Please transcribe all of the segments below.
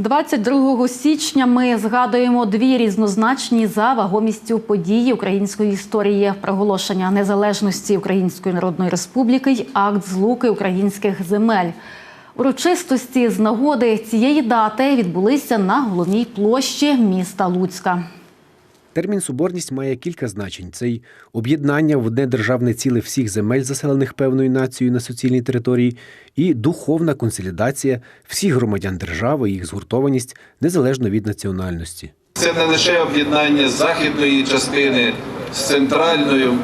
22 січня ми згадуємо дві різнозначні за вагомістю події української історії: проголошення незалежності Української Народної Республіки й акт злуки українських земель. Урочистості з нагоди цієї дати відбулися на головній площі міста Луцька. Термін соборність має кілька значень: це й об'єднання в одне державне ціле всіх земель, заселених певною нацією на суцільній території, і духовна консолідація всіх громадян держави, їх згуртованість незалежно від національності. Це не лише об'єднання західної частини з центральною.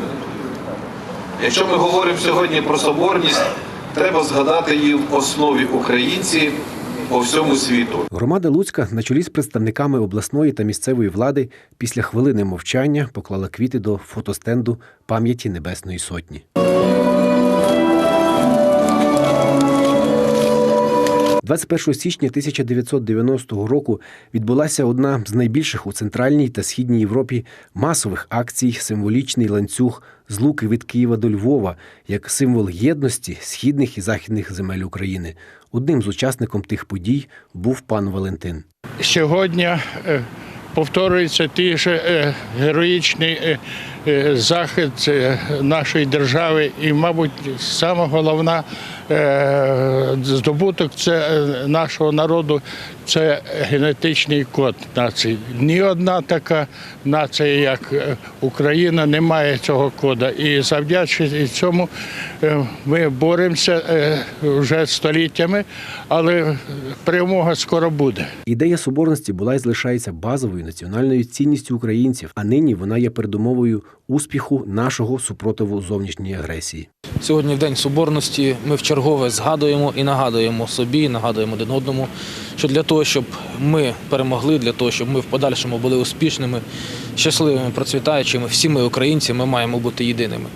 Якщо ми говоримо сьогодні про соборність, треба згадати її в основі українці по всьому світу. Громада Луцька на чолі з представниками обласної та місцевої влади після хвилини мовчання поклала квіти до фотостенду пам'яті Небесної Сотні. 21 січня 1990 року відбулася одна з найбільших у центральній та східній Європі масових акцій символічний ланцюг з Луки від Києва до Львова як символ єдності східних і західних земель України. Одним з учасником тих подій був пан Валентин. Сьогодні повторюється той же е, героїчний е, е, захід нашої держави, і, мабуть, саме головна здобуток це нашого народу це генетичний код нації. Ні одна така нація, як Україна, не має цього кода. І завдячуючи цьому ми боремося вже століттями, але перемога скоро буде. Ідея соборності була і залишається базовою національною цінністю українців, а нині вона є передумовою успіху нашого супротиву зовнішньої агресії. Сьогодні, в День Соборності, ми вчергове згадуємо і нагадуємо собі, і нагадуємо один одному, що для того, щоб ми перемогли, для того, щоб ми в подальшому були успішними, щасливими, процвітаючими, всі ми українці, ми маємо бути єдиними.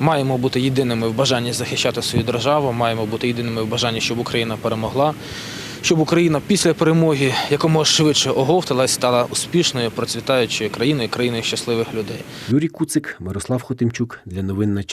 Маємо бути єдиними в бажанні захищати свою державу, маємо бути єдиними в бажанні, щоб Україна перемогла, щоб Україна після перемоги якомога швидше оговталась, стала успішною, процвітаючою країною, країною щасливих людей. Юрій Куцик, Мирослав Хотимчук для новин на часі.